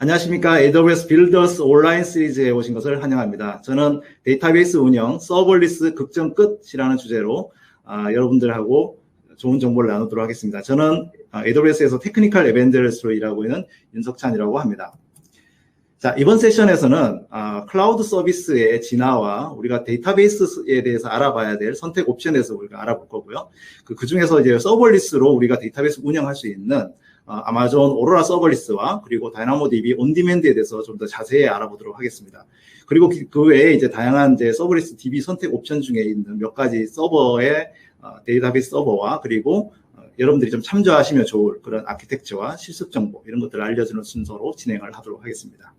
안녕하십니까. AWS 빌더스 온라인 시리즈에 오신 것을 환영합니다. 저는 데이터베이스 운영, 서버리스 극정 끝이라는 주제로 아, 여러분들하고 좋은 정보를 나누도록 하겠습니다. 저는 AWS에서 테크니컬 에벤저리스트로 일하고 있는 윤석찬이라고 합니다. 자, 이번 세션에서는 아, 클라우드 서비스의 진화와 우리가 데이터베이스에 대해서 알아봐야 될 선택 옵션에 대해서 우리가 알아볼 거고요. 그, 그 중에서 이제 서버리스로 우리가 데이터베이스 운영할 수 있는 어, 아마존 오로라 서버리스와 그리고 다이나모DB 온디맨드에 대해서 좀 더 자세히 알아보도록 하겠습니다. 그리고 그, 그 외에 이제 다양한 이제 서버리스 DB 선택 옵션 중에 있는 몇 가지 서버의 어, 데이터베이스 서버와 그리고 어, 여러분들이 좀 참조하시면 좋을 그런 아키텍처와 실습 정보 이런 것들을 알려주는 순서로 진행을 하도록 하겠습니다.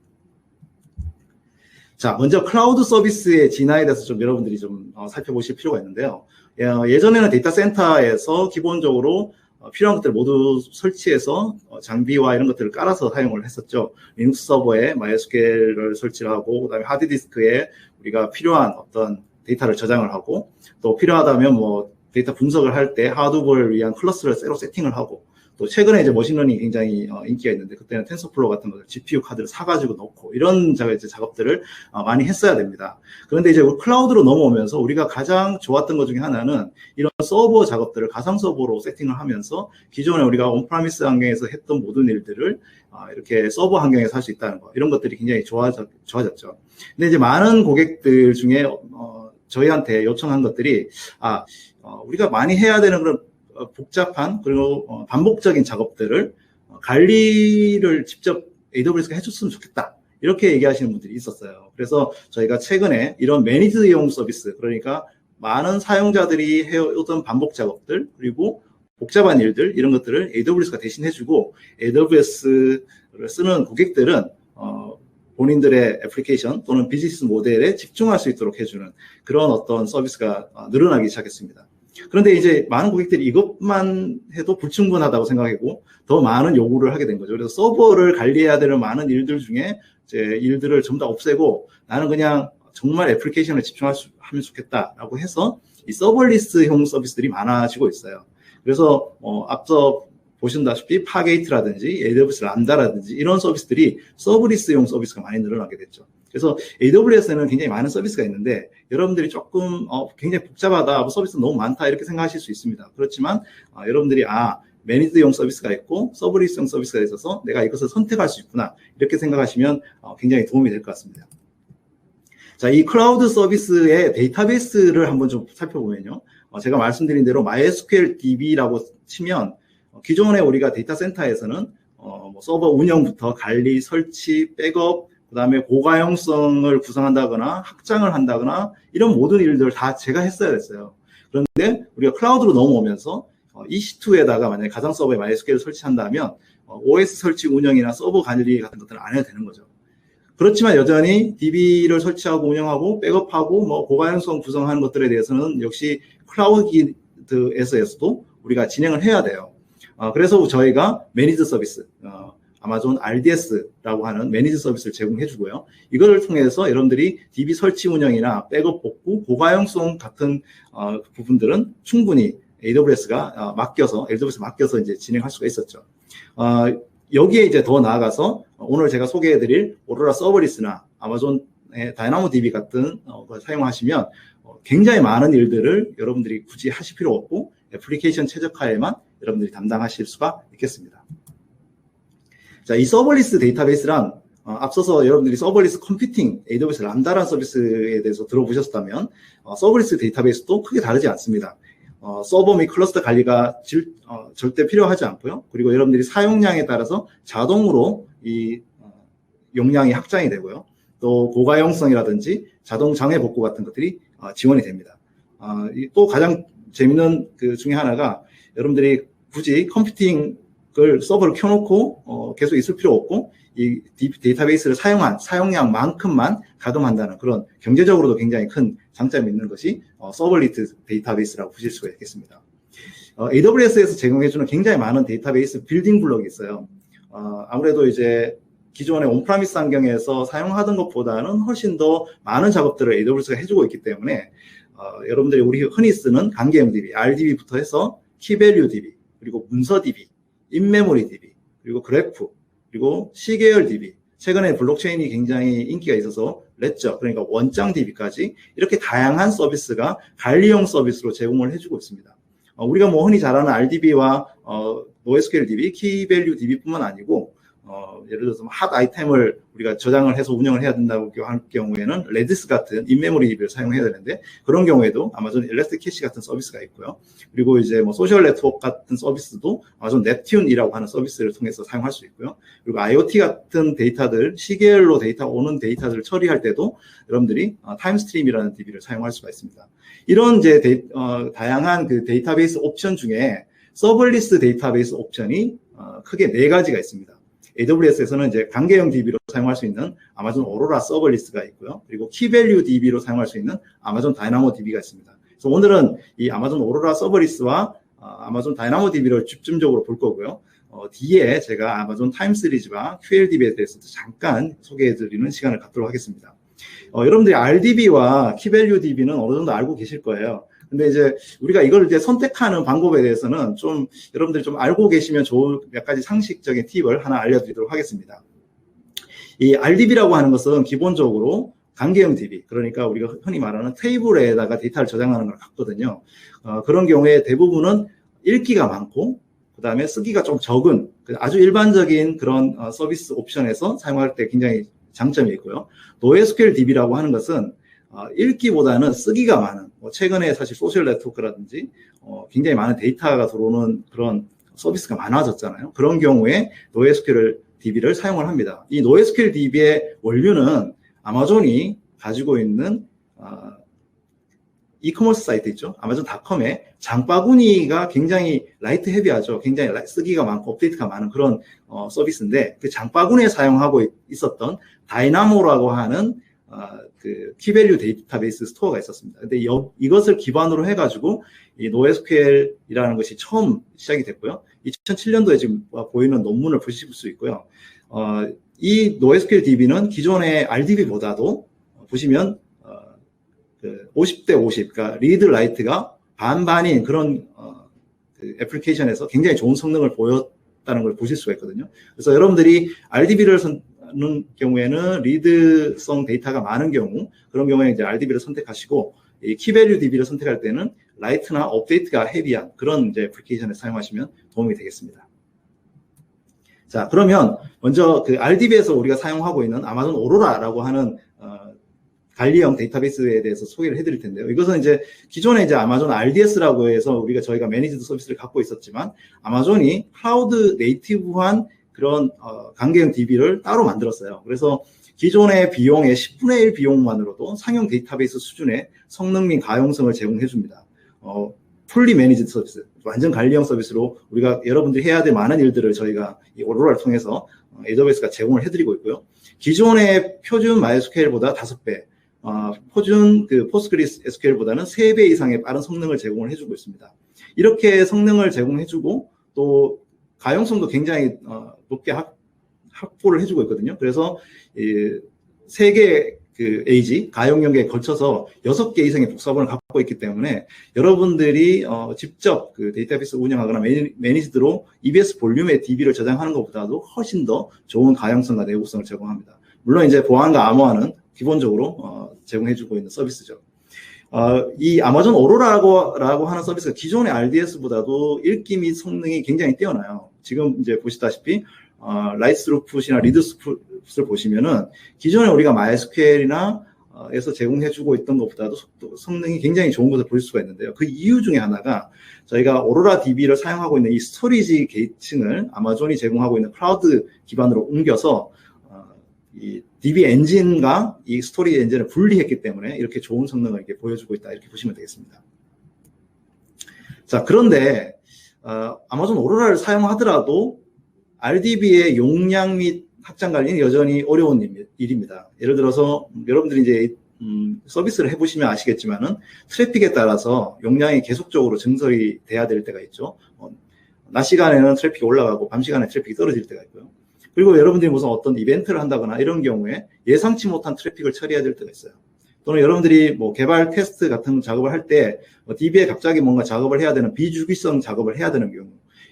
자, 먼저 클라우드 서비스의 진화에 대해서 좀 여러분들이 좀 살펴보실 필요가 있는데요. 예전에는 데이터 센터에서 기본적으로 어, 필요한 것들 모두 설치해서 어, 장비와 이런 것들을 깔아서 사용을 했었죠. 리눅스 서버에 MySQL을 설치를 하고 그다음에 하드디스크에 우리가 필요한 어떤 데이터를 저장을 하고 또 필요하다면 뭐 데이터 분석을 할 때 하드볼 위한 클러스를 새로 세팅을 하고 또 최근에 이제 머신러닝이 굉장히 어, 인기가 있는데 그때는 텐서플로 같은 것을 GPU 카드를 사가지고 넣고 이런 작업들을 어, 많이 했어야 됩니다. 그런데 이제 클라우드로 넘어오면서 우리가 가장 좋았던 것 중에 하나는 이런 서버 작업들을 가상 서버로 세팅을 하면서 기존에 우리가 온프라미스 환경에서 했던 모든 일들을 어, 이렇게 서버 환경에서 할 수 있다는 거 이런 것들이 굉장히 좋아졌, 좋아졌죠. 근데 이제 많은 고객들 중에 어, 저희한테 요청한 것들이 아 어, 우리가 많이 해야 되는 그런 어, 복잡한 그리고 어, 반복적인 작업들을 어, 관리를 직접 AWS가 해줬으면 좋겠다. 이렇게 얘기하시는 분들이 있었어요. 그래서 저희가 최근에 이런 매니드용 서비스, 그러니까 많은 사용자들이 해오던 반복 작업들, 그리고 복잡한 일들, 이런 것들을 AWS가 대신 해주고, AWS를 쓰는 고객들은, 어, 본인들의 애플리케이션 또는 비즈니스 모델에 집중할 수 있도록 해주는 그런 어떤 서비스가 늘어나기 시작했습니다. 그런데 이제 많은 고객들이 이것만 해도 불충분하다고 생각하고 더 많은 요구를 하게 된 거죠. 그래서 서버를 관리해야 되는 많은 일들 중에 이제 일들을 전부 다 없애고 나는 그냥 정말 애플리케이션에 집중할 수 하면 좋겠다라고 해서 이 서버리스형 서비스들이 많아지고 있어요. 그래서 어, 앞서 보신다시피 파게이트라든지 AWS 람다라든지 이런 서비스들이 서브리스용 서비스가 많이 늘어나게 됐죠. 그래서 AWS에는 굉장히 많은 서비스가 있는데 여러분들이 조금 어, 굉장히 복잡하다, 뭐 서비스 너무 많다 이렇게 생각하실 수 있습니다. 그렇지만 어, 여러분들이 아 매니드용 서비스가 있고 서브리스용 서비스가 있어서 내가 이것을 선택할 수 있구나 이렇게 생각하시면 어, 굉장히 도움이 될 것 같습니다. 자, 이 클라우드 서비스의 데이터베이스를 한번 좀 살펴보면요. 어, 제가 말씀드린 대로 MySQL DB라고 치면 어, 기존에 우리가 데이터 센터에서는 어, 뭐 서버 운영부터 관리, 설치, 백업, 그 다음에 고가용성을 구성한다거나 확장을 한다거나 이런 모든 일들을 다 제가 했어야 됐어요. 그런데 우리가 클라우드로 넘어오면서 어, EC2에다가 만약에 가상 서버에 MySQL을 설치한다면 어, OS 설치 운영이나 서버 관리 같은 것들은 안 해도 되는 거죠. 그렇지만 여전히 DB를 설치하고 운영하고 백업하고 뭐 고가용성 구성하는 것들에 대해서는 역시 클라우드에서도 우리가 진행을 해야 돼요. 어, 그래서 저희가 매니저 서비스, 어, 아마존 RDS라고 하는 매니저 서비스를 제공해 주고요. 이걸 통해서 여러분들이 DB 설치 운영이나 백업 복구, 고가용성 같은 어, 부분들은 충분히 AWS가 어, 맡겨서 AWS 맡겨서 이제 진행할 수가 있었죠. 어, 여기에 이제 더 나아가서 오늘 제가 소개해드릴 오로라 서버리스나 아마존의 다이나모 DB 같은 어, 걸 사용하시면 어, 굉장히 많은 일들을 여러분들이 굳이 하실 필요 없고 애플리케이션 최적화에만 여러분들이 담당하실 수가 있겠습니다. 자, 이 서버리스 데이터베이스란 어, 앞서서 여러분들이 서버리스 컴퓨팅, AWS 람다라는 서비스에 대해서 들어보셨다면 어, 서버리스 데이터베이스도 크게 다르지 않습니다. 어, 서버 및 클러스터 관리가 질, 어, 절대 필요하지 않고요. 그리고 여러분들이 사용량에 따라서 자동으로 이 어, 용량이 확장이 되고요. 또 고가용성이라든지 자동 장애 복구 같은 것들이 어, 지원이 됩니다. 또 가장 재밌는 그 중에 하나가 여러분들이 굳이 컴퓨팅 그걸 서버를 켜놓고 어, 계속 있을 필요 없고 이 데이터베이스를 사용한 사용량만큼만 가동한다는 그런 경제적으로도 굉장히 큰 장점이 있는 것이 어, 서버리트 데이터베이스라고 보실 수가 있겠습니다. 어, AWS에서 제공해주는 굉장히 많은 데이터베이스 빌딩 블록이 있어요. 어, 아무래도 이제 기존의 온프라미스 환경에서 사용하던 것보다는 훨씬 더 많은 작업들을 AWS가 해주고 있기 때문에 어, 여러분들이 우리 흔히 쓰는 관계형 DB, RDB부터 해서 키밸류 DB, 그리고 문서 DB, 인메모리 DB, 그리고 그래프, 그리고 시계열 DB, 최근에 블록체인이 굉장히 인기가 있어서 렛저 그러니까 원장 DB까지 이렇게 다양한 서비스가 관리형 서비스로 제공을 해주고 있습니다. 어, 우리가 뭐 흔히 잘 아는 RDB와 어, NoSQL DB, 키밸류 DB뿐만 아니고 어, 예를 들어서 핫 아이템을 우리가 저장을 해서 운영을 해야 된다고 할 경우에는 레디스 같은 인메모리 DB를 사용해야 되는데 그런 경우에도 아마존 엘레스틱 캐시 같은 서비스가 있고요. 그리고 이제 뭐 소셜 네트워크 같은 서비스도 아마존 넵튠이라고 하는 서비스를 통해서 사용할 수 있고요. 그리고 IoT 같은 데이터들, 시계열로 데이터 오는 데이터들을 처리할 때도 여러분들이 어, 타임스트림이라는 DB를 사용할 수가 있습니다. 이런 이제 데이, 어, 다양한 그 데이터베이스 옵션 중에 서블리스 데이터베이스 옵션이 어, 크게 네 가지가 있습니다. AWS에서는 이제 관계형 DB로 사용할 수 있는 아마존 오로라 서버리스가 있고요. 그리고 키밸류 DB로 사용할 수 있는 아마존 다이나모 DB가 있습니다. 그래서 오늘은 이 아마존 오로라 서버리스와 어, 아마존 다이나모 DB를 집중적으로 볼 거고요. 어, 뒤에 제가 아마존 타임 시리즈와 QLDB에 대해서도 잠깐 소개해 드리는 시간을 갖도록 하겠습니다. 어, 여러분들이 RDB와 키밸류 DB는 어느 정도 알고 계실 거예요. 근데 이제 우리가 이걸 이제 선택하는 방법에 대해서는 좀 여러분들이 좀 알고 계시면 좋을 몇 가지 상식적인 팁을 하나 알려드리도록 하겠습니다. 이 RDB라고 하는 것은 기본적으로 관계형 DB, 그러니까 우리가 흔히 말하는 테이블에다가 데이터를 저장하는 걸 같거든요. 어, 그런 경우에 대부분은 읽기가 많고, 그 다음에 쓰기가 좀 적은 아주 일반적인 그런 어, 서비스 옵션에서 사용할 때 굉장히 장점이 있고요. NoSQL DB라고 하는 것은 어, 읽기보다는 쓰기가 많은, 뭐 최근에 사실 소셜 네트워크라든지 어, 굉장히 많은 데이터가 들어오는 그런 서비스가 많아졌잖아요. 그런 경우에 NoSQL DB를 사용을 합니다. 이 NoSQL DB의 원료는 아마존이 가지고 있는 어, 이커머스 사이트 있죠. 아마존닷컴에 장바구니가 굉장히 라이트 헤비하죠. 굉장히 쓰기가 많고 업데이트가 많은 그런 어, 서비스인데 그 장바구니에 사용하고 있 었던 다이나모라고 하는 어, 그 키밸류 데이터베이스 스토어가 있었습니다. 근데 여, 이것을 기반으로 해가지고 이 NoSQL이라는 것이 처음 시작이 됐고요. 2007년도에 지금 보이는 논문을 보실 수 있고요. 어, 이 NoSQL DB는 기존의 RDB보다도 보시면 어, 그 50대 50, 그러니까 리드 라이트가 반반인 그런 어, 그 애플리케이션에서 굉장히 좋은 성능을 보였다는 걸 보실 수가 있거든요. 그래서 여러분들이 RDB를 선, 는 경우에는 리드성 데이터가 많은 경우 그런 경우에 이제 RDB를 선택하시고 이 키밸류 DB를 선택할 때는 라이트나 업데이트가 헤비한 그런 이제 애플리케이션을 사용하시면 도움이 되겠습니다. 자, 그러면 먼저 그 RDB에서 우리가 사용하고 있는 아마존 오로라라고 하는 어, 관리형 데이터베이스에 대해서 소개를 해드릴 텐데요. 이것은 이제 기존에 이제 아마존 RDS라고 해서 우리가 저희가 매니지드 서비스를 갖고 있었지만 아마존이 클라우드 네이티브한 그런 어, 관계형 DB를 따로 만들었어요. 그래서 기존의 비용의 10분의 1 비용만으로도 상용 데이터베이스 수준의 성능 및 가용성을 제공해 줍니다. 어, 풀리 매니지드 서비스, 완전 관리형 서비스로 우리가 여러분들이 해야 될 많은 일들을 저희가 이 오로라를 통해서 어, AWS가 제공을 해드리고 있고요. 기존의 표준 MySQL보다 5배, 어, 표준 그 포스트그리 SQL보다는 3배 이상의 빠른 성능을 제공을 해주고 있습니다. 이렇게 성능을 제공해주고 또 가용성도 굉장히 어, 높게 확, 확보를 해주고 있거든요. 그래서 세개 그 AG 가용 연계에 걸쳐서 여섯 개 이상의 복사본을 갖고 있기 때문에 여러분들이 어, 직접 그 데이터베이스 운영하거나 매니지드로 EBS 볼륨의 DB를 저장하는 것보다도 훨씬 더 좋은 가용성과 내구성을 제공합니다. 물론 이제 보안과 암호화는 기본적으로 어, 제공해주고 있는 서비스죠. 어, 이 아마존 오로라라고 하는 서비스가 기존의 RDS보다도 읽기 및 성능이 굉장히 뛰어나요. 지금 이제 보시다시피 어, 라이스루풋이나 리드스풋을 보시면은 기존에 우리가 MySQL이나 어, 에서 제공해주고 있던 것보다도 속도, 성능이 굉장히 좋은 것을 볼 수가 있는데요. 그 이유 중에 하나가 저희가 오로라 DB를 사용하고 있는 이 스토리지 게이츠를 아마존이 제공하고 있는 클라우드 기반으로 옮겨서 어, 이 DB 엔진과 이 스토리 엔진을 분리했기 때문에 이렇게 좋은 성능을 이렇게 보여주고 있다 이렇게 보시면 되겠습니다. 자 그런데 어, 아마존 오로라를 사용하더라도 RDB의 용량 및 확장 관리는 여전히 어려운 일입니다. 예를 들어서 여러분들이 이제 음, 서비스를 해보시면 아시겠지만은 트래픽에 따라서 용량이 계속적으로 증설이 돼야 될 때가 있죠. 어, 낮 시간에는 트래픽이 올라가고 밤 시간에 트래픽이 떨어질 때가 있고요. 그리고 여러분들이 무슨 어떤 이벤트를 한다거나 이런 경우에 예상치 못한 트래픽을 처리해야 될 때가 있어요. 또는 여러분들이 뭐 개발 테스트 같은 작업을 할때 뭐 DB에 갑자기 뭔가 작업을 해야 되는 비주기성 작업을 해야 되는 경우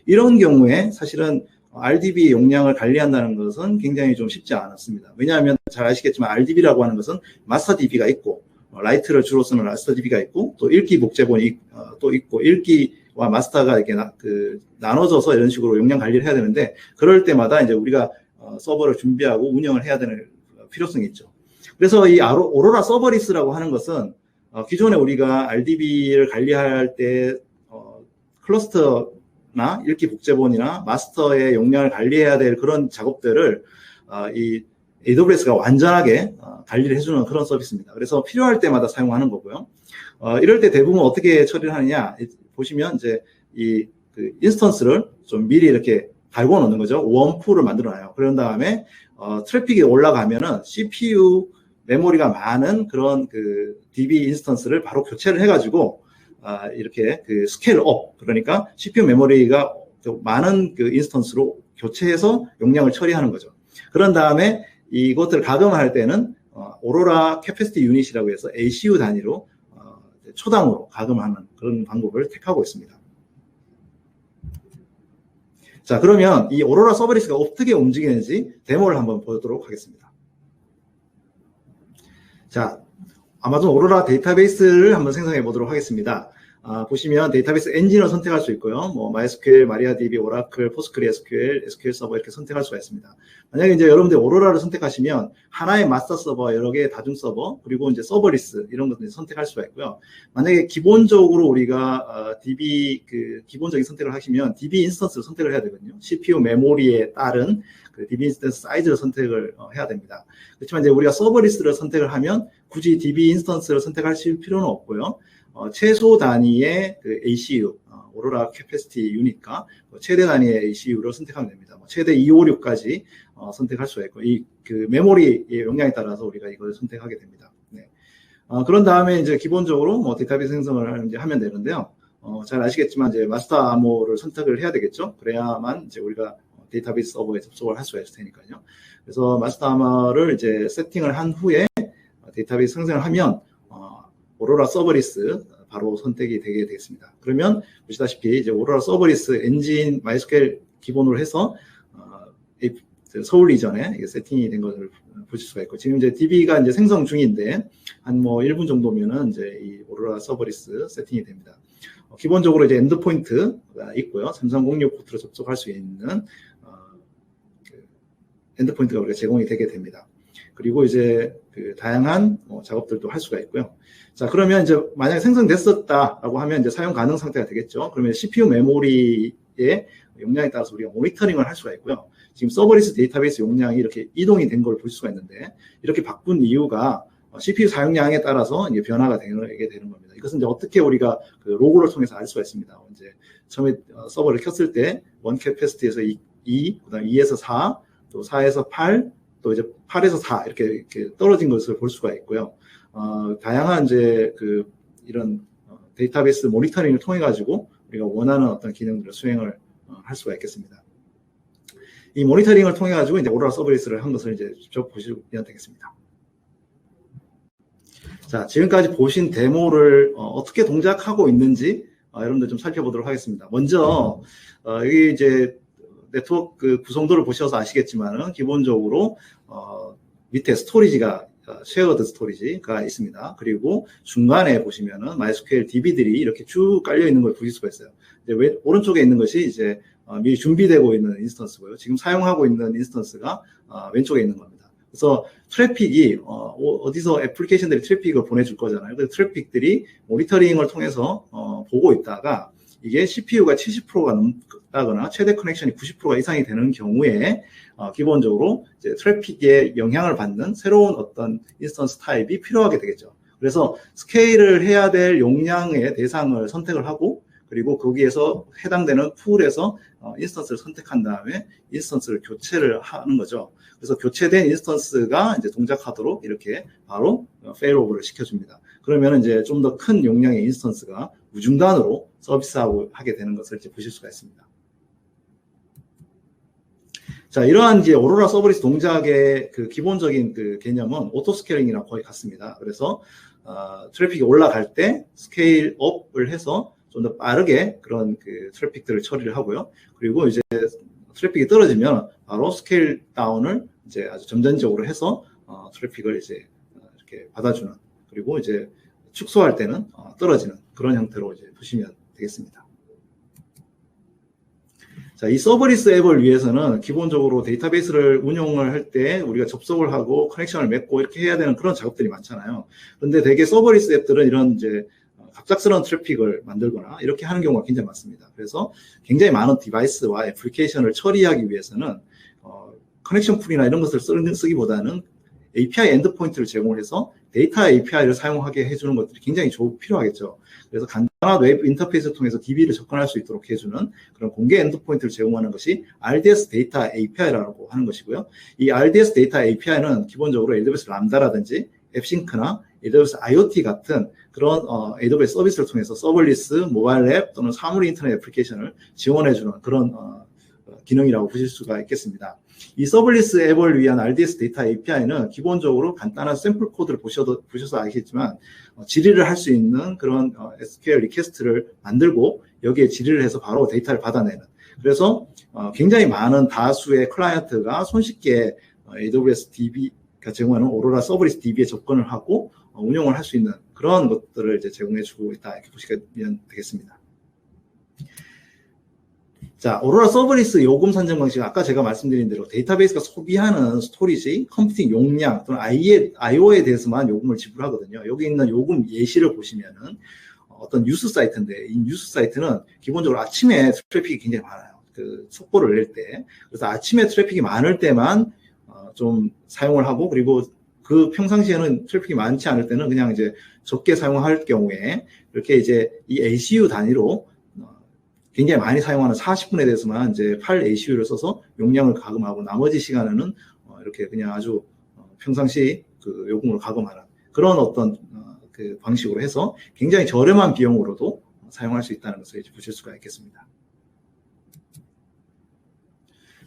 이런 경우에 사실은 RDB 용량을 관리한다는 것은 굉장히 좀 쉽지 않았습니다. 왜냐하면 잘 아시겠지만 RDB라고 하는 것은 마스터 DB가 있고 어, 라이트를 주로 쓰는 마스터 DB가 있고 또 읽기 복제본이 어, 또 있고 읽기와 마스터가 이렇게 나, 그, 나눠져서 이런 식으로 용량 관리를 해야 되는데 그럴 때마다 이제 우리가 어, 서버를 준비하고 운영을 해야 되는 필요성이 있죠. 그래서 이 아로, 오로라 서버리스라고 하는 것은 어, 기존에 우리가 RDB를 관리할 때 어, 클러스터나 읽기 복제본이나 마스터의 용량을 관리해야 될 그런 작업들을 어, 이 AWS가 완전하게 어, 관리를 해주는 그런 서비스입니다. 그래서 필요할 때마다 사용하는 거고요. 어, 이럴 때 대부분 어떻게 처리를 하느냐 보시면 이제 이 그 인스턴스를 좀 미리 이렇게 달고 놓는 거죠. 웜풀을 만들어 놔요. 그런 다음에 어, 트래픽이 올라가면은 CPU 메모리가 많은 그런 그 DB 인스턴스를 바로 교체를 해가지고 아, 이렇게 그 스케일 업 그러니까 CPU 메모리가 많은 그 인스턴스로 교체해서 용량을 처리하는 거죠. 그런 다음에 이것들을 가동할 때는 어, 오로라 캐패시티 유닛이라고 해서 ACU 단위로 어, 초당으로 가동하는 그런 방법을 택하고 있습니다. 자, 그러면 이 오로라 서버리스가 어떻게 움직이는지 데모를 한번 보도록 하겠습니다. 자, 아마존 오로라 데이터베이스를 한번 생성해 보도록 하겠습니다. 아, 보시면 데이터베이스 엔진을 선택할 수 있고요. 뭐 MySQL, MariaDB, 오라클, PostgreSQL, SQL 서버 이렇게 선택할 수가 있습니다. 만약에 이제 여러분들 오로라를 선택하시면 하나의 마스터 서버, 여러 개의 다중 서버, 그리고 이제 서버리스 이런 것들 선택할 수가 있고요. 만약에 기본적으로 우리가 어, DB 그 기본적인 선택을 하시면 DB 인스턴스를 선택을 해야 되거든요. CPU 메모리에 따른 그 DB 인스턴스 사이즈를 선택을 어, 해야 됩니다. 그렇지만 이제 우리가 서버리스를 선택을 하면 굳이 DB 인스턴스를 선택하실 필요는 없고요. 어, 최소 단위의 그 ACU, 어, 오로라 캐패시티 유닛과 뭐 최대 단위의 ACU를 선택하면 됩니다. 뭐 최대 256까지 어, 선택할 수가 있고, 이 그 메모리의 용량에 따라서 우리가 이걸 선택하게 됩니다. 네. 어, 그런 다음에 이제 기본적으로 뭐 데이터베이스 생성을 이제 하면 되는데요. 어, 잘 아시겠지만 이제 마스터 암호를 선택을 해야 되겠죠. 그래야만 이제 우리가 데이터베이스 서버에 접속을 할 수가 있을 테니까요. 그래서 마스터 암호를 이제 세팅을 한 후에 데이터베이스 생성을 하면 어, 오로라 서버리스 바로 선택이 되게 되겠습니다. 그러면 보시다시피 이제 오로라 서버리스 엔진 마이스퀘일 기본으로 해서 어, 서울 이전에 세팅이 된 것을 보실 수가 있고 지금 이제 DB가 이제 생성 중인데 한 뭐 1분 정도면은 이제 이 오로라 서버리스 세팅이 됩니다. 어, 기본적으로 이제 엔드포인트가 있고요. 3306 포트로 접속할 수 있는 어, 그 엔드포인트가 우리가 제공이 되게 됩니다. 그리고 이제 그 다양한 뭐 작업들도 할 수가 있고요. 자, 그러면 이제 만약에 생성됐었다라고 하면 이제 사용 가능 상태가 되겠죠. 그러면 CPU 메모리의 용량에 따라서 우리가 모니터링을 할 수가 있고요. 지금 서버리스 데이터베이스 용량이 이렇게 이동이 된 걸 볼 수가 있는데 이렇게 바꾼 이유가 CPU 사용량에 따라서 이제 변화가 되게 되는 겁니다. 이것은 이제 어떻게 우리가 그 로고를 통해서 알 수가 있습니다. 이제 처음에 서버를 켰을 때 원 캐패시티에서 2, 2, 그다음 2에서 4, 또 4에서 8, 또 이제 8에서 4 이렇게, 이렇게 떨어진 것을 볼 수가 있고요. 어, 다양한 이제 그 이런 데이터베이스 모니터링을 통해 가지고 우리가 원하는 어떤 기능들을 수행을 어, 할 수가 있겠습니다. 이 모니터링을 통해 가지고 이제 오로라 서버리스를 한 것을 이제 직접 보시면 되겠습니다. 자, 지금까지 보신 데모를 어, 떻게 동작하고 있는지 어, 여러분들 좀 살펴보도록 하겠습니다. 먼저 어, 여기 이제 네트워크 그 구성도를 보셔서 아시겠지만은 기본적으로 어, 밑에 스토리지가 쉐어드 스토리지가 있습니다. 그리고 중간에 보시면은 MySQL DB들이 이렇게 쭉 깔려 있는 걸 보실 수가 있어요. 이제 왼, 오른쪽에 있는 것이 이제 어, 미리 준비되고 있는 인스턴스고요. 지금 사용하고 있는 인스턴스가 어, 왼쪽에 있는 겁니다. 그래서 트래픽이 어, 디서 애플리케이션들이 트래픽을 보내줄 거잖아요. 그 트래픽들이 모니터링을 통해서 어, 보고 있다가 이게 CPU가 70%가 넘다거나 최대 커넥션이 90%가 이상이 되는 경우에 어, 기본적으로 이제 트래픽에 영향을 받는 새로운 어떤 인스턴스 타입이 필요하게 되겠죠. 그래서 스케일을 해야 될 용량의 대상을 선택을 하고 그리고 거기에서 해당되는 풀에서 어, 인스턴스를 선택한 다음에 인스턴스를 교체를 하는 거죠. 그래서 교체된 인스턴스가 이제 동작하도록 이렇게 바로 페일오버를 시켜줍니다. 그러면 이제 좀 더 큰 용량의 인스턴스가 무중단으로 서비스하고 하게 되는 것을 이제 보실 수가 있습니다. 자, 이러한 이제 오로라 서버리스 동작의 그 기본적인 그 개념은 오토 스케일링이랑 거의 같습니다. 그래서 어, 트래픽이 올라갈 때 스케일 업을 해서 좀 더 빠르게 그런 그 트래픽들을 처리를 하고요. 그리고 이제 트래픽이 떨어지면 바로 스케일 다운을 이제 아주 점진적으로 해서 어, 트래픽을 이제 어, 이렇게 받아주는 그리고 이제 축소할 때는 어, 떨어지는 그런 형태로 이제 보시면 되겠습니다. 자, 이 서버리스 앱을 위해서는 기본적으로 데이터베이스를 운용을 할 때 우리가 접속을 하고 커넥션을 맺고 이렇게 해야 되는 그런 작업들이 많잖아요. 그런데 대개 서버리스 앱들은 이런 이제 갑작스러운 트래픽을 만들거나 이렇게 하는 경우가 굉장히 많습니다. 그래서 굉장히 많은 디바이스와 애플리케이션을 처리하기 위해서는 어, 커넥션 풀이나 이런 것을 쓰, 기보다는 API 엔드포인트를 제공해서 데이터 API를 사용하게 해주는 것들이 굉장히 좋, 필요하겠죠. 그래서 간단한 웹 인터페이스를 통해서 DB를 접근할 수 있도록 해주는 그런 공개 엔드포인트를 제공하는 것이 RDS 데이터 API라고 하는 것이고요. 이 RDS 데이터 API는 기본적으로 AWS 람다라든지 앱싱크나 AWS IoT 같은 그런 어, AWS 서비스를 통해서 서버리스, 모바일 앱 또는 사물 인터넷 애플리케이션을 지원해주는 그런 어, 기능이라고 보실 수가 있겠습니다. 이 서블리스 앱을 위한 RDS 데이터 API는 기본적으로 간단한 샘플 코드를 보셔도, 보셔서 아시겠지만 어, 질의를 할 수 있는 그런 어, SQL 리퀘스트를 만들고 여기에 질의를 해서 바로 데이터를 받아내는 그래서 어, 굉장히 많은 다수의 클라이언트가 손쉽게 어, AWS DB가 제공하는 오로라 서브리스 DB에 접근을 하고 어, 운영을 할 수 있는 그런 것들을 이제 제공해 주고 있다 이렇게 보시면 되겠습니다. 자, 오로라 서버리스 요금 산정 방식 아까 제가 말씀드린 대로 데이터베이스가 소비하는 스토리지, 컴퓨팅 용량 또는 IO에 대해서만 요금을 지불하거든요. 여기 있는 요금 예시를 보시면은 어떤 뉴스 사이트인데 이 뉴스 사이트는 기본적으로 아침에 트래픽이 굉장히 많아요. 그 속보를 낼 때. 그래서 아침에 트래픽이 많을 때만 어, 좀 사용을 하고 그리고 그 평상시에는 트래픽이 많지 않을 때는 그냥 이제 적게 사용할 경우에 이렇게 이제 이 ACU 단위로 굉장히 많이 사용하는 40분에 대해서만 이제 8 ACU를 써서 용량을 가금하고 나머지 시간에는 어, 이렇게 그냥 아주 어, 평상시 그 요금으로 가금하는 그런 어떤 어, 그 방식으로 해서 굉장히 저렴한 비용으로도 사용할 수 있다는 것을 이제 보실 수가 있겠습니다.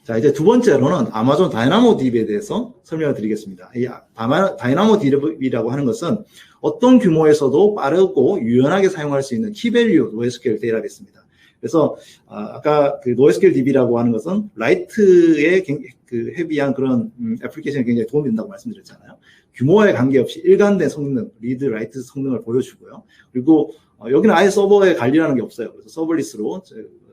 자, 이제 두 번째로는 아마존 다이나모 DB에 대해서 설명을 드리겠습니다. 이 다이나모 DB라고 하는 것은 어떤 규모에서도 빠르고 유연하게 사용할 수 있는 키밸류 NoSQL 데이터베이스입니다. 그래서 아, 아까 그 노에스케일 DB라고 하는 것은 라이트에 그 헤비한 그런 음, 애플리케이션에 굉장히 도움이 된다고 말씀드렸잖아요. 규모에 관계없이 일관된 성능, 리드, 라이트 성능을 보여주고요. 그리고 어, 여기는 아예 서버에 관리라는 게 없어요. 그래서 서버리스로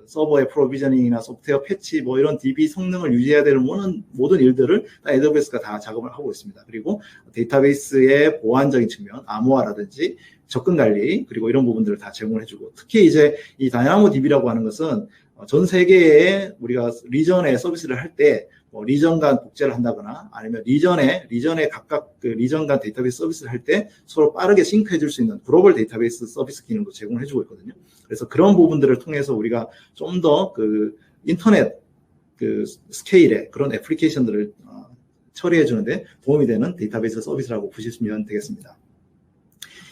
서버의 프로비저닝이나 소프트웨어 패치 뭐 이런 DB 성능을 유지해야 되는 모든, 모든 일들을 AWS가 다 작업을 하고 있습니다. 그리고 데이터베이스의 보안적인 측면, 암호화라든지 접근 관리 그리고 이런 부분들을 다 제공을 해주고 특히 이제 이 다이나모 DB라고 하는 것은 어, 전 세계에 우리가 리전에 서비스를 할때 뭐 리전 간 복제를 한다거나 아니면 리전에 리전에 각각 그 리전 간 데이터베이스 서비스를 할 때 서로 빠르게 싱크해 줄 수 있는 글로벌 데이터베이스 서비스 기능도 제공을 해주고 있거든요. 그래서 그런 부분들을 통해서 우리가 좀 더 그 인터넷 그 스케일의 그런 애플리케이션들을 어, 처리해 주는데 도움이 되는 데이터베이스 서비스라고 보시면 되겠습니다.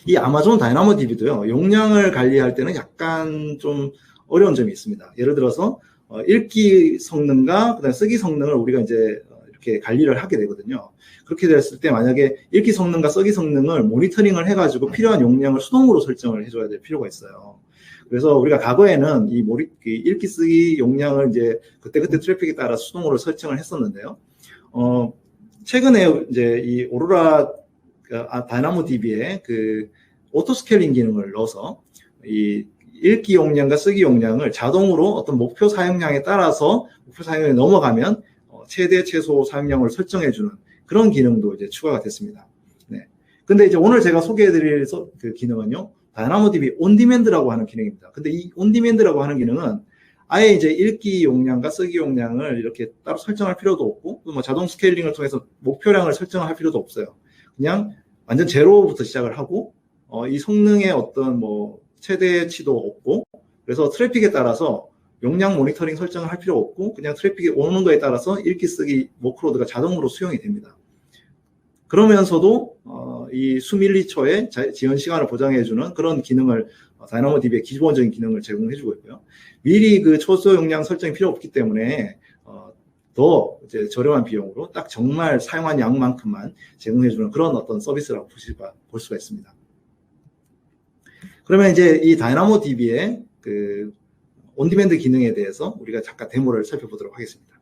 이 아마존 다이나모 DB도요, 용량을 관리할 때는 약간 좀 어려운 점이 있습니다. 예를 들어서, 어, 읽기 성능과 그다음 쓰기 성능을 우리가 이제 이렇게 관리를 하게 되거든요. 그렇게 됐을 때 만약에 읽기 성능과 쓰기 성능을 모니터링을 해가지고 필요한 용량을 수동으로 설정을 해줘야 될 필요가 있어요. 그래서 우리가 과거에는 이 모리, 읽기 쓰기 용량을 이제 그때그때 트래픽에 따라 수동으로 설정을 했었는데요. 어, 최근에 이제 이 오로라 그, 아, 다이나모 DB에 그 오토 스케일링 기능을 넣어서 이 읽기 용량과 쓰기 용량을 자동으로 어떤 목표 사용량에 따라서 목표 사용량이 넘어가면 어, 최대 최소 사용량을 설정해주는 그런 기능도 이제 추가가 됐습니다. 네. 근데 이제 오늘 제가 소개해드릴 그 기능은요, 다이나모DB 온디맨드라고 하는 기능입니다. 근데 이 온디맨드라고 하는 기능은 아예 이제 읽기 용량과 쓰기 용량을 이렇게 따로 설정할 필요도 없고, 뭐 자동 스케일링을 통해서 목표량을 설정할 필요도 없어요. 그냥 완전 제로부터 시작을 하고 어, 이 성능의 어떤 뭐 최대치도 없고 그래서 트래픽에 따라서 용량 모니터링 설정을 할 필요 없고 그냥 트래픽이 오는 거에 따라서 읽기 쓰기 워크로드가 자동으로 수용이 됩니다. 그러면서도 어, 이 수밀리초의 지연 시간을 보장해주는 그런 기능을 어, 다이나모DB의 기본적인 기능을 제공해주고 있고요. 미리 그 초소 용량 설정이 필요 없기 때문에 더 이제 저렴한 비용으로 딱 정말 사용한 양만큼만 제공해주는 그런 어떤 서비스라고 볼 수가 있습니다. 그러면 이제 이 다이나모 DB의 그 온디맨드 기능에 대해서 우리가 잠깐 데모를 살펴보도록 하겠습니다.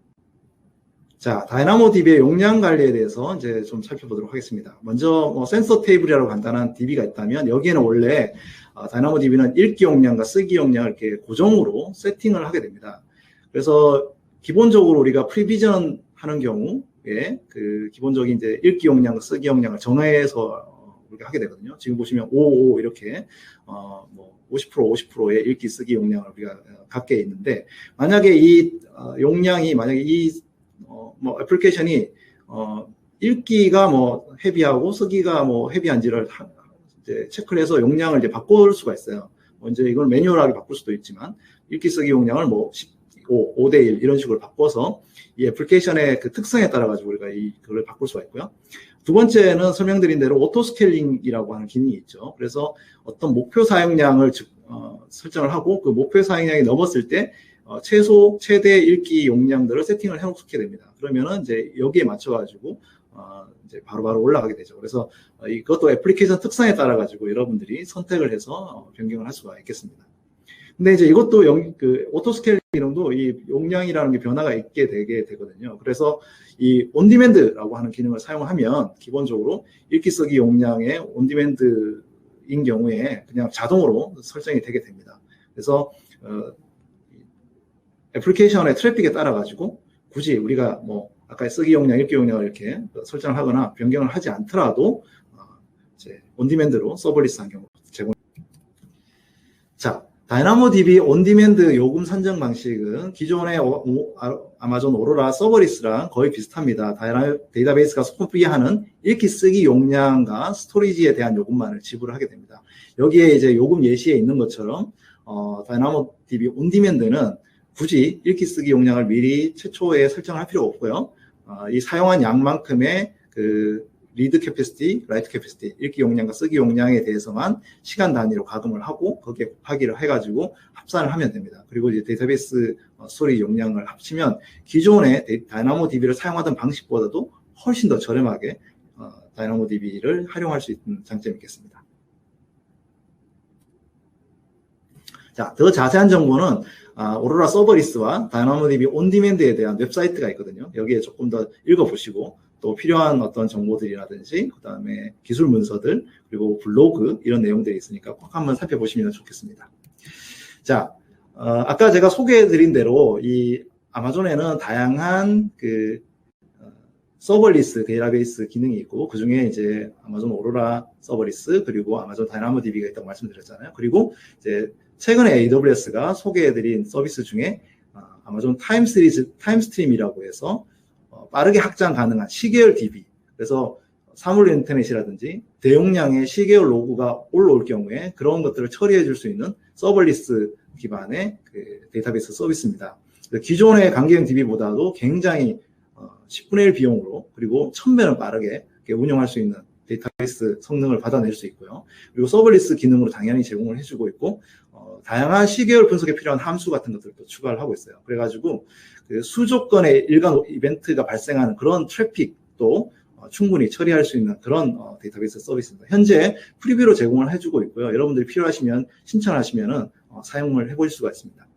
자, 다이나모 DB의 용량 관리에 대해서 이제 좀 살펴보도록 하겠습니다. 먼저 뭐 센서 테이블이라고 간단한 DB가 있다면 여기에는 원래 어, 다이나모 DB는 읽기 용량과 쓰기 용량을 이렇게 고정으로 세팅을 하게 됩니다. 그래서 기본적으로 우리가 프리비전 하는 경우에 그 기본적인 이제 읽기 용량과 쓰기 용량을 정해서 우리가 하게 되거든요. 지금 보시면 55 이렇게 어 뭐 50% 50%의 읽기 쓰기 용량을 우리가 갖게 있는데 만약에 이 어, 용량이 만약에 이 어, 뭐 애플리케이션이 어, 읽기가 뭐 헤비하고 쓰기가 뭐 헤비한지를 하- 이제 체크를 해서 용량을 이제 바꿀 수가 있어요. 뭐 이제 이걸 매뉴얼하게 바꿀 수도 있지만 읽기 쓰기 용량을 뭐 15, 5대 1 이런 식으로 바꿔서 이 애플리케이션의 그 특성에 따라 가지고 우리가 이 그걸 바꿀 수가 있고요. 두 번째는 설명드린 대로 오토 스케일링이라고 하는 기능이 있죠. 그래서 어떤 목표 사용량을 즉, 어, 설정을 하고 그 목표 사용량이 넘었을 때 어, 최소 최대 읽기 용량들을 세팅을 해놓게 됩니다. 그러면은 이제 여기에 맞춰가지고 어, 이제 바로바로 올라가게 되죠. 그래서 어, 이것도 애플리케이션 특성에 따라 가지고 여러분들이 선택을 해서 어, 변경을 할 수가 있겠습니다. 근데 이제 이것도 영, 그 오토 스케일 기능도 이 용량이라는 게 변화가 있게 되게 되거든요. 그래서 이 온디맨드라고 하는 기능을 사용하면 기본적으로 읽기 쓰기 용량의 온디맨드인 경우에 그냥 자동으로 설정이 되게 됩니다. 그래서 어, 애플리케이션의 트래픽에 따라 가지고 굳이 우리가 뭐 아까 쓰기 용량, 읽기 용량을 이렇게 설정을 하거나 변경을 하지 않더라도 어, 이제 온디맨드로 서버리스한 경우 제공. 자, 다이나모 DB 온디맨드 요금 산정 방식은 기존의 오- 오- 아- 아마존 오로라 서버리스랑 거의 비슷합니다. 데이터베이스가 소프트웨어하는 읽기 쓰기 용량과 스토리지에 대한 요금만을 지불을 하게 됩니다. 여기에 이제 요금 예시에 있는 것처럼 어, 다이나모 DB 온디맨드는 굳이 읽기 쓰기 용량을 미리 최초에 설정할 필요가 없고요. 어, 이 사용한 양만큼의 그 리드 캐피시티, 라이트 캐피시티, 읽기 용량과 쓰기 용량에 대해서만 시간 단위로 가금을 하고 거기에 곱하기를 해가지고 합산을 하면 됩니다. 그리고 이제 데이터베이스 어, 스토리 용량을 합치면 기존의 다이나모 DB를 사용하던 방식보다도 훨씬 더 저렴하게 어, 다이나모 DB를 활용할 수 있는 장점이 있겠습니다. 자, 더 자세한 정보는 아, 오로라 서버리스와 다이나모DB 온디맨드에 대한 웹사이트가 있거든요. 여기에 조금 더 읽어보시고 또 필요한 어떤 정보들이라든지 그다음에 기술 문서들 그리고 블로그 이런 내용들이 있으니까 꼭 한번 살펴보시면 좋겠습니다. 자, 어, 아까 제가 소개해드린 대로 이 아마존에는 다양한 그 어, 서버리스 데이터베이스 기능이 있고 그 중에 이제 아마존 오로라 서버리스 그리고 아마존 다이나모DB가 있다고 말씀드렸잖아요. 그리고 이제 최근에 AWS가 소개해드린 서비스 중에 어, 아마존 타임 시리즈 타임 스트림이라고 해서 어, 빠르게 확장 가능한 시계열 DB 그래서 사물 인터넷이라든지 대용량의 시계열 로그가 올라올 경우에 그런 것들을 처리해 줄 수 있는 서버리스 기반의 그 데이터베이스 서비스입니다. 기존의 강계형 DB보다도 굉장히 어, 10분의 1 비용으로 그리고 1000배는 빠르게 운영할 수 있는 데이터베이스 성능을 받아낼 수 있고요. 그리고 서버리스 기능으로 당연히 제공을 해주고 있고 어, 다양한 시계열 분석에 필요한 함수 같은 것들도 추가를 하고 있어요. 그래가지고 그 수조건의 일간 이벤트가 발생하는 그런 트래픽도 어, 충분히 처리할 수 있는 그런 어, 데이터베이스 서비스입니다. 현재 프리뷰로 제공을 해주고 있고요. 여러분들이 필요하시면 신청하시면은 어, 사용을 해보실 수가 있습니다.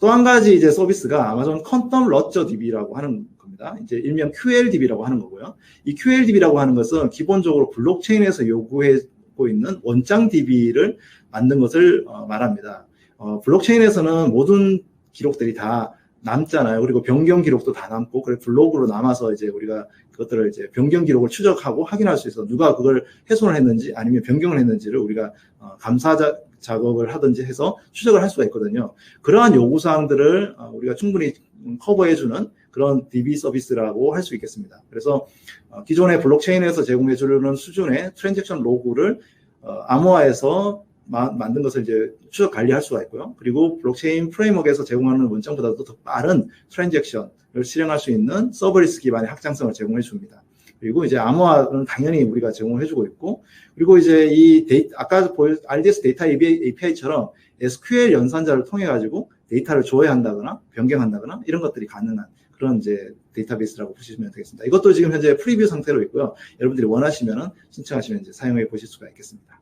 또 한 가지 이제 서비스가 아마존 컨텀 러저 DB라고 하는 겁니다. 이제 일명 QLDB라고 하는 거고요. 이 QLDB라고 하는 것은 기본적으로 블록체인에서 요구하고 있는 원장 DB를 만든 것을 어, 말합니다. 어, 블록체인에서는 모든 기록들이 다 남잖아요. 그리고 변경 기록도 다 남고, 그래 블록으로 남아서 이제 우리가 그것들을 이제 변경 기록을 추적하고 확인할 수 있어 누가 그걸 훼손을 했는지 아니면 변경을 했는지를 우리가 어, 감사 자- 작업을 하든지 해서 추적을 할 수가 있거든요. 그러한 요구사항들을 어, 우리가 충분히 커버해주는 그런 DB 서비스라고 할 수 있겠습니다. 그래서 어, 기존의 블록체인에서 제공해주는 수준의 트랜잭션 로그를 어, 암호화해서 마- 만든 것을 이제 추적 관리할 수가 있고요. 그리고 블록체인 프레임워크에서 제공하는 원장보다도 더 빠른 트랜잭션을 실행할 수 있는 서버리스 기반의 확장성을 제공해 줍니다. 그리고 이제 암호화는 당연히 우리가 제공을 해주고 있고, 그리고 이제 이 데이, 아까 보여 RDS 데이터 API처럼 SQL 연산자를 통해 가지고 데이터를 조회한다거나 변경한다거나 이런 것들이 가능한 그런 이제 데이터베이스라고 보시면 되겠습니다. 이것도 지금 현재 프리뷰 상태로 있고요. 여러분들이 원하시면은 신청하시면 이제 사용해 보실 수가 있겠습니다.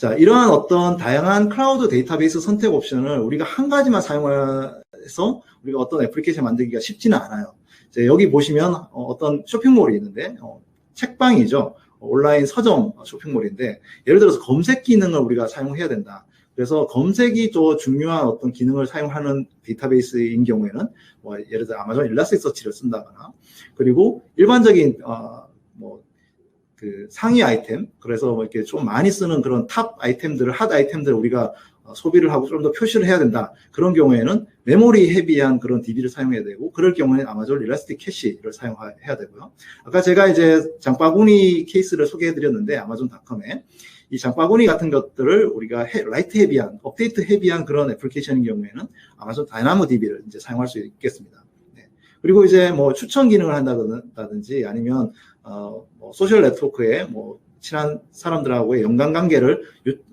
자, 이러한 어떤 다양한 클라우드 데이터베이스 선택 옵션을 우리가 한 가지만 사용해서 우리가 어떤 애플리케이션 만들기가 쉽지는 않아요. 자, 여기 보시면 어, 떤 쇼핑몰이 있는데 어, 책방이죠. 온라인 서점 쇼핑몰인데 예를 들어서 검색 기능을 우리가 사용해야 된다. 그래서 검색이 또 중요한 어떤 기능을 사용하는 데이터베이스인 경우에는 뭐 예를 들어 아마존 일라스틱서치를 쓴다거나 그리고 일반적인 어, 뭐 그 상위 아이템 그래서 뭐 이렇게 좀 많이 쓰는 그런 탑 아이템들을 핫 아이템들을 우리가 어, 소비를 하고 좀 더 표시를 해야 된다. 그런 경우에는 메모리 헤비한 그런 DB를 사용해야 되고 그럴 경우에는 아마존 일라스틱 캐시를 사용해야 되고요. 아까 제가 이제 장바구니 케이스를 소개해 드렸는데 아마존닷컴에 이 장바구니 같은 것들을 우리가 해, 라이트 헤비한 업데이트 헤비한 그런 애플리케이션인 경우에는 아마존 다이나모 DB를 이제 사용할 수 있겠습니다. 네. 그리고 이제 뭐 추천 기능을 한다든지 아니면 어, 뭐 소셜 네트워크에 뭐 친한 사람들하고의 연관 관계를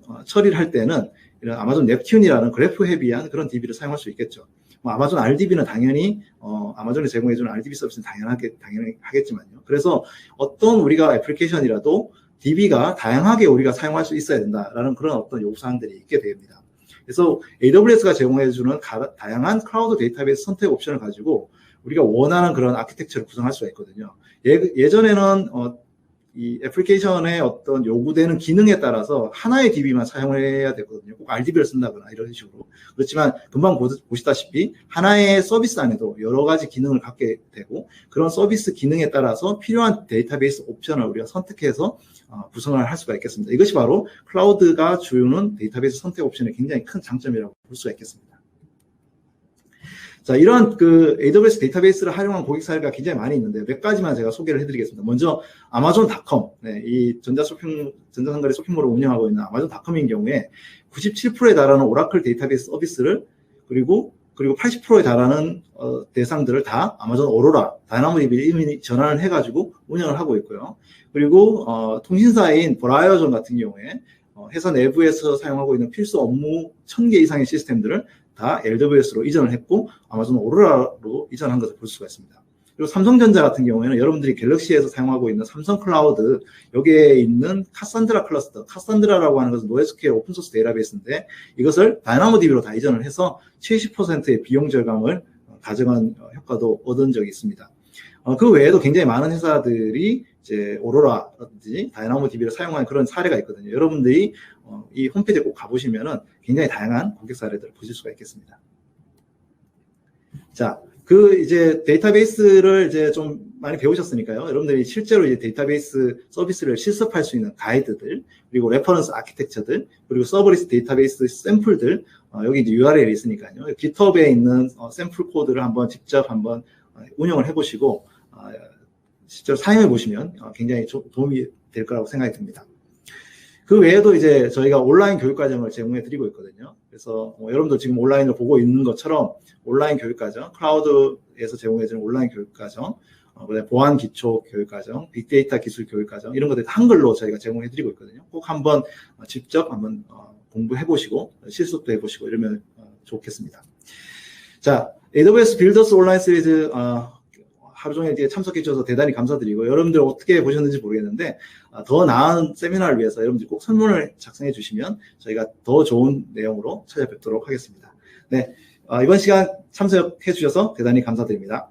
어, 처리를 할 때는 이런 아마존 넵튠이라는 그래프 헤비한 그런 DB를 사용할 수 있겠죠. 뭐 아마존 RDB는 당연히 어, 아마존이 제공해주는 RDB 서비스는 당연하게 당연히 하겠지만요. 그래서 어떤 우리가 애플리케이션이라도 DB가 다양하게 우리가 사용할 수 있어야 된다라는 그런 어떤 요구사항들이 있게 됩니다. 그래서 AWS가 제공해주는 가, 다양한 클라우드 데이터베이스 선택 옵션을 가지고 우리가 원하는 그런 아키텍처를 구성할 수가 있거든요. 예, 전에는 어, 이 애플리케이션의 어떤 요구되는 기능에 따라서 하나의 DB만 사용해야 되거든요. 꼭 RDB를 쓴다거나 이런 식으로. 그렇지만 금방 보시다시피 하나의 서비스 안에도 여러 가지 기능을 갖게 되고 그런 서비스 기능에 따라서 필요한 데이터베이스 옵션을 우리가 선택해서 어, 구성을 할 수가 있겠습니다. 이것이 바로 클라우드가 주는 데이터베이스 선택 옵션의 굉장히 큰 장점이라고 볼 수가 있겠습니다. 자, 이런 그 AWS 데이터베이스를 활용한 고객 사례가 굉장히 많이 있는데 몇 가지만 제가 소개를 해드리겠습니다. 먼저 아마존닷컴, 네, 이 전자쇼핑, 전자상거래 쇼핑몰을 운영하고 있는 아마존닷컴인 경우에 97%에 달하는 오라클 데이터베이스 서비스를 그리고 그리고 80%에 달하는 어, 대상들을 다 아마존 오로라, 다이나모DB에 이미 전환을 해가지고 운영을 하고 있고요. 그리고 어, 통신사인 브라이어존 같은 경우에 어, 회사 내부에서 사용하고 있는 필수 업무 1000개 이상의 시스템들을 다 LWS로 이전을 했고 아마존 오로라로 이전한 것을 볼 수가 있습니다. 그리고 삼성전자 같은 경우에는 여러분들이 갤럭시에서 사용하고 있는 삼성 클라우드 여기에 있는 카산드라 클러스터, 카산드라라고 하는 것은 노에스케일 오픈소스 데이터베이스인데 이것을 다이나모DB로 다 이전을 해서 70%의 비용 절감을 가져간 효과도 얻은 적이 있습니다. 어, 그 외에도 굉장히 많은 회사들이 이제 오로라든지 다이나모 DB를 사용하는 그런 사례가 있거든요. 여러분들이 어, 이 홈페이지에 꼭 가보시면은 굉장히 다양한 고객 사례들을 보실 수가 있겠습니다. 자, 그 이제 데이터베이스를 이제 좀 많이 배우셨으니까요. 여러분들이 실제로 이제 데이터베이스 서비스를 실습할 수 있는 가이드들, 그리고 레퍼런스 아키텍처들, 그리고 서버리스 데이터베이스 샘플들, 어, 여기 이제 URL이 있으니까요. GitHub에 있는 어, 샘플 코드를 한번 직접 한번 어, 운영을 해보시고, 어, 실제로 사용해 보시면 어, 굉장히 도움이 될 거라고 생각이 듭니다. 그 외에도 이제 저희가 온라인 교육 과정을 제공해 드리고 있거든요. 그래서 뭐 여러분들 지금 온라인을 보고 있는 것처럼 온라인 교육 과정, 클라우드에서 제공해 주는 온라인 교육 과정, 어, 보안 기초 교육 과정, 빅데이터 기술 교육 과정 이런 것들 한글로 저희가 제공해 드리고 있거든요. 꼭 한번 어, 직접 한번 어, 공부해 보시고 실습도 해 보시고 이러면 어, 좋겠습니다. 자, AWS 빌더스 온라인 시리즈 어, 하루 종일 이제 참석해 주셔서 대단히 감사드리고 여러분들 어떻게 보셨는지 모르겠는데 아, 더 나은 세미나를 위해서 여러분들 꼭 설문을 작성해 주시면 저희가 더 좋은 내용으로 찾아뵙도록 하겠습니다. 네, 아, 이번 시간 참석해 주셔서 대단히 감사드립니다.